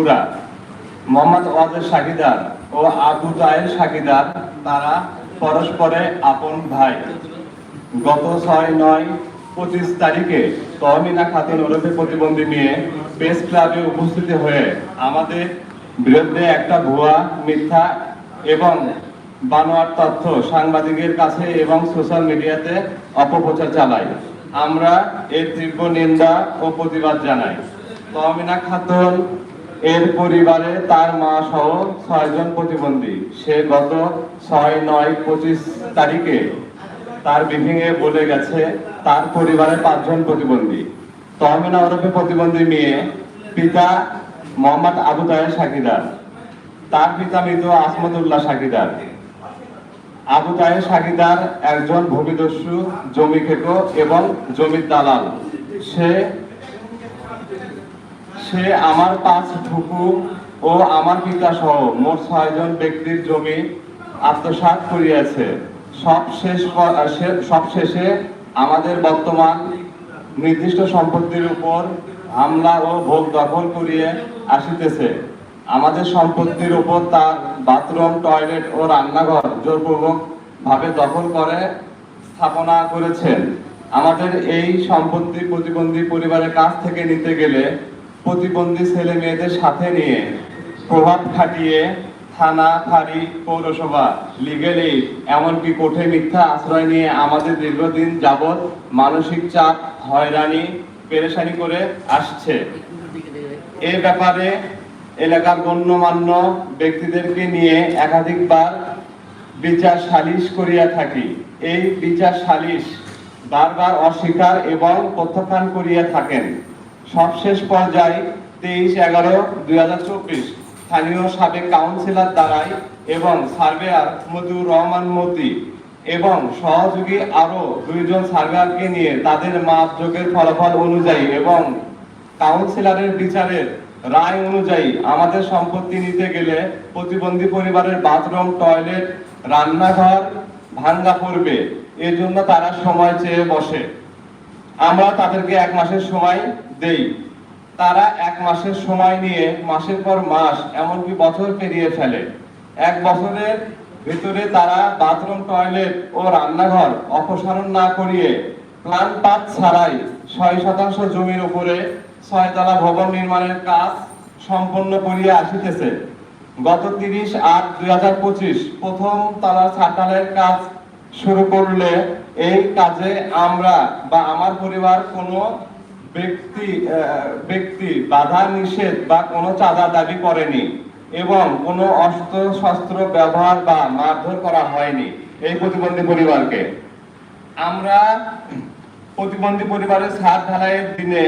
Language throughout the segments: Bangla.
বগুড়া মোহাম্মদ ওয়াজের সাকিদার ও আবু তায়ের সাকিদার তারা পরস্পরে আপন ভাই। গত ছয় নয় পঁচিশ তারিখে তহমিনা খাতুন ওরফে প্রতিবন্ধী নিয়ে প্রেস ক্লাবে উপস্থিত হয়ে আমাদের বিরুদ্ধে একটা ভুয়া, মিথ্যা এবং বানোয়ার তথ্য সাংবাদিকের কাছে এবং সোশ্যাল মিডিয়াতে অপপ্রচার চালায়। আমরা এর তীব্র নিন্দা ও প্রতিবাদ জানাই। তহমিনা খাতুন এর পরিবারে তার মা সহ ছয়জন প্রতিবন্ধী। সে গত ছয় নয় পঁচিশ তারিখে তার ব্রিফিংয়ে বলে গেছে, তার পরিবারে পাঁচজন প্রতিবন্ধী। তহমিনা ওরফে প্রতিবন্ধী মেয়ে পিতা মোহাম্মদ আবু তাহের সাকিদার। তার পিতা মৃত আসমতুল্লাহ সাকিদার। আবু তাহের সাকিদার একজন ভূমিদস্যু, জমি খেকো এবং জমির দালাল। সে সে আমার পাঁচ ফুপু ও আমার পিতা সহ মোট ছয়জন ব্যক্তির জমি আত্মসাৎ করিয়াছে। সব শেষ সব শেষে আমাদের বর্তমান নির্দিষ্ট সম্পত্তির উপর হামলা ও ভোগ দখল করিয়ে আসিতেছে। আমাদের সম্পত্তির উপর তার বাথরুম, টয়লেট ও রান্নাঘর জোরপূর্বক ভাবে দখল করে স্থাপনা করেছেন। আমাদের এই সম্পত্তি প্রতিবন্ধী পরিবারের কাছ থেকে নিতে গেলে প্রতিবন্ধী ছেলে মেয়েদের সাথে নিয়ে প্রভাব খাটিয়ে থানা ফাঁড়ি পৌরসভা লিগেল এমনকি কোঠে মিথ্যা আশ্রয় নিয়ে আমাদের দীর্ঘদিন যাবৎ মানসিক চাপ, হয়রানি, পেরেশানি করে আসছে। এ ব্যাপারে এলাকার গণ্যমান্য ব্যক্তিদেরকে নিয়ে একাধিকবার বিচার সালিশ করিয়া থাকি। এই বিচার সালিশ বারবার অস্বীকার এবং প্রত্যাখ্যান করিয়া থাকেন। সবশেষ পর্যায়ে তেইশ এগারো দুই হাজার চব্বিশ স্থানীয় সাবেক কাউন্সিলর দ্বারাই এবং সার্ভেয়ার মতিউর রহমান মতি এবং সহযোগী আরও দুইজন সার্ভেয়ারকে নিয়ে তাদের মাপযোগের ফলাফল অনুযায়ী এবং কাউন্সিলরের বিচারের রায় অনুযায়ী আমাদের সম্পত্তি নিতে গেলে প্রতিবন্ধী পরিবারের বাথরুম, টয়লেট, রান্নাঘর ভাঙ্গা পড়বে। এর জন্য তারা সময় চেয়ে বসে। আমরা তাদেরকে এক মাসের সময় দেই। তারা এক মাসের সময় নিয়ে মাসের পর মাস এমনকি বছর পেরিয়ে ফেলে। এক বছরের ভিতরে তারা বাথরুম, টয়লেট ও রান্নাঘর অপসারণ না করিয়ে প্ল্যান পাত ছাড়াই ছয় শতাংশ জমির উপরে ছয়তলা ভবন নির্মাণের কাজ সম্পন্ন করিয়া আসিতেছে। গত তিরিশ আট দুই প্রথম তলার ছাটালের কাজ শুরু করলে এই কাজে আমরা বা আমার পরিবার কোনো ব্যক্তি ব্যক্তি বাধা, নিষেধ বা কোনো চাঁদা দাবি করেনি এবং কোনো অস্ত্র, শস্ত্র ব্যবহার বা মারধর করা হয়নি এই প্রতিবন্ধী পরিবারকে। আমরা প্রতিবন্ধী পরিবারের ছাদ ঢালাইয়ের দিনে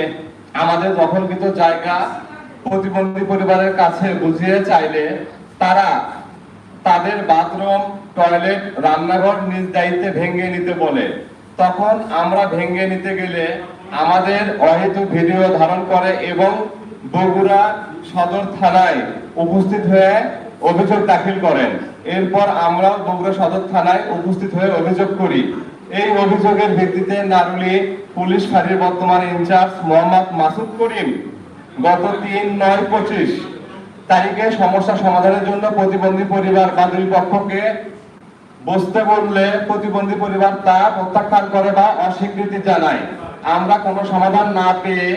আমাদের দখলকৃত জায়গা প্রতিবন্ধী পরিবারের কাছে বুঝিয়ে চাইলে তারা তাদের বাথরুম টয়লেট রান্নাঘর নিজ দায়িত্বে ভেঙে নিতে বলে। তখন আমরা ভেঙে নিতে গেলে আমাদের অহেতু ভিডিও ধারণ করে এবং বগুড়া সদর থানায় উপস্থিত হয়ে অভিযোগ দাখিল করেন। এরপর আমরা বগুড়া সদর থানায় উপস্থিত হয়ে অভিযোগ করি। এই অভিযোগের ভিত্তিতে নারুলি পুলিশ ফাঁড়ির বর্তমান ইনচার্জ মোহাম্মদ মাসুদ করিম গত তিন নয় পঁচিশ তারিখে সমস্যা সমাধানের জন্য প্রতিবন্ধী পরিবার বা দুই পক্ষকে বসতে বললে প্রতিবন্ধী পরিবার তা প্রত্যাখ্যান করে বা অস্বীকৃতি জানায়। আমরা কোনো সমাধান না পেয়ে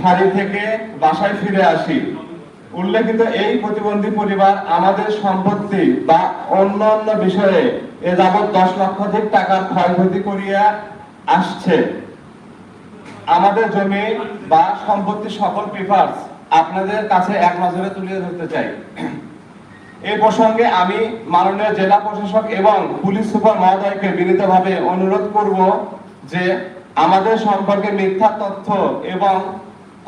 ফাঁড়ি থেকে বাসায় ফিরে আসি। উল্লেখিত এই প্রতিবন্ধী পরিবার আমাদের সম্পত্তি বা অন্য অন্য বিষয়ে এ যাবৎ দশ লক্ষাধিক টাকার ক্ষয়ক্ষতি করিয়া আসছে। আমাদের জমি বা সম্পত্তি সকল পেপারস আপনাদের কাছে এক নজরে তুলে ধরতে চাই। এই প্রসঙ্গে আমি মাননীয় জেলা প্রশাসক এবং পুলিশ সুপার মহোদয়কে বিনীতভাবে অনুরোধ করব যে আমাদের সম্পর্কে মিথ্যা তথ্য এবং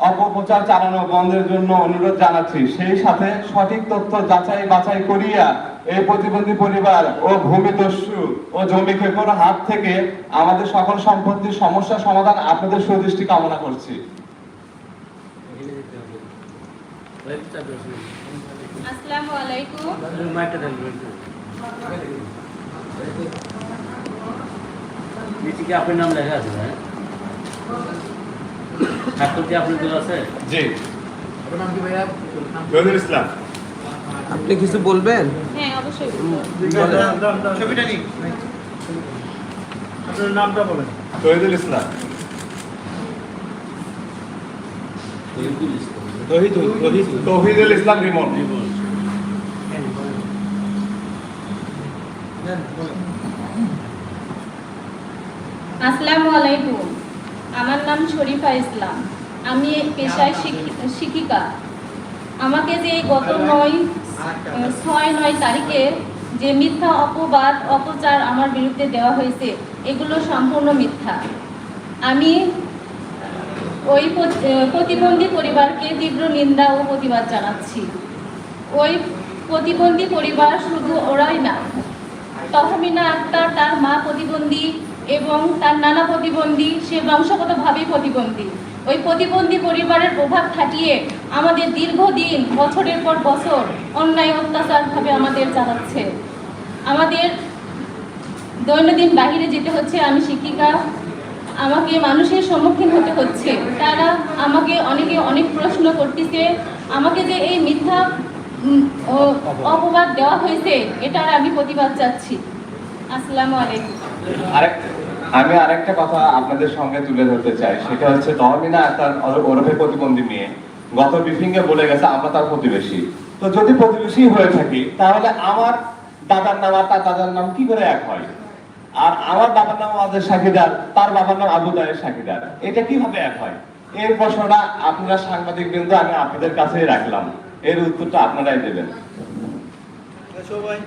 অপপ্রচার চালানো বন্ধের জন্য অনুরোধ জানাচ্ছি। সেই সাথে সঠিক তথ্য যাচাই বাছাই করিয়া এই প্রতিবন্ধী পরিবার ও ভূমিদস্যু ও জমি খেকোর হাত থেকে আমাদের সকল সম্পত্তির সমস্যা সমাধান আপনাদের সুদৃষ্টি কামনা করছি। আসসালামু আলাইকুম। নিচে আপনার নাম লেখা আছে হ্যাঁ? ঠাকুর কি আপনার দেওয়া আছে? জি। আপনার নাম কি ভাইয়া? শহীদুল ইসলাম। আপনি কিছু বলবেন? হ্যাঁ অবশ্যই। ছবিটা নিন। আপনার নামটা বলেন। ইসলাম। তহিদুল ইসলাম রিমন। আসসালামু আলাইকুম আমার নাম শরীফা ইসলাম। আমি পেশায় শিক্ষি- শিক্ষিকা। আমাকে যে এই গত নয় ছয় নয় তারিখে যে মিথ্যা অপবাদ অপচার আমার বিরুদ্ধে দেওয়া হয়েছে এগুলো সম্পূর্ণ মিথ্যা। আমি ওই প্রতিবন্ধী পরিবারকে তীব্র নিন্দা ও প্রতিবাদ জানাচ্ছি। ওই প্রতিবন্ধী পরিবার শুধু ওরাই না তহমিনা আক্তার তার মা প্রতিবন্ধী এবং তার নানা প্রতিবন্ধী, সে বংশগতভাবেই প্রতিবন্ধী। ওই প্রতিবন্ধী পরিবারের প্রভাব খাটিয়ে আমাদের দীর্ঘদিন, বছরের পর বছর অন্যায় অত্যাচারভাবে আমাদের চালাচ্ছে। আমাদের দৈনন্দিন বাইরে যেতে হচ্ছে, আমি শিক্ষিকা। আমাকে মানুষের সম্মুখীন হতে হচ্ছে। তারা আমাকে অনেকে অনেক প্রশ্ন করতেছে, আমাকে যে এই মিথ্যা অপবাদ দেওয়া হয়েছে, এটার আমি প্রতিবাদ চাচ্ছি। আসসালামু আলাইকুম। আমি আরেকটা কথা আপনাদের সঙ্গে তুলে ধরতে চাই। সেটা হচ্ছে তহমিনা ওর- ওরফে প্রতিবন্ধী মেয়ে। গত ব্রিফিংয়ে বলে গেছে, আমরা তার প্রতিবেশী। তো যদি প্রতিবেশী হয়ে থাকি, তাহলে আমার দাদার নাম আর তার দাদার নাম কি করে এক হয়? আর আমার বাবার নাম আমাদের সাকিদার, তার বাবার নাম আবু দায়ের সাকিদার। এটা কীভাবে এক হয়? এর প্রশ্নটা আপনারা সাংবাদিক বৃন্দ আমি আপনাদের কাছেই রাখলাম। এর উত্তরটা আপনারাই দেবেন। সবাই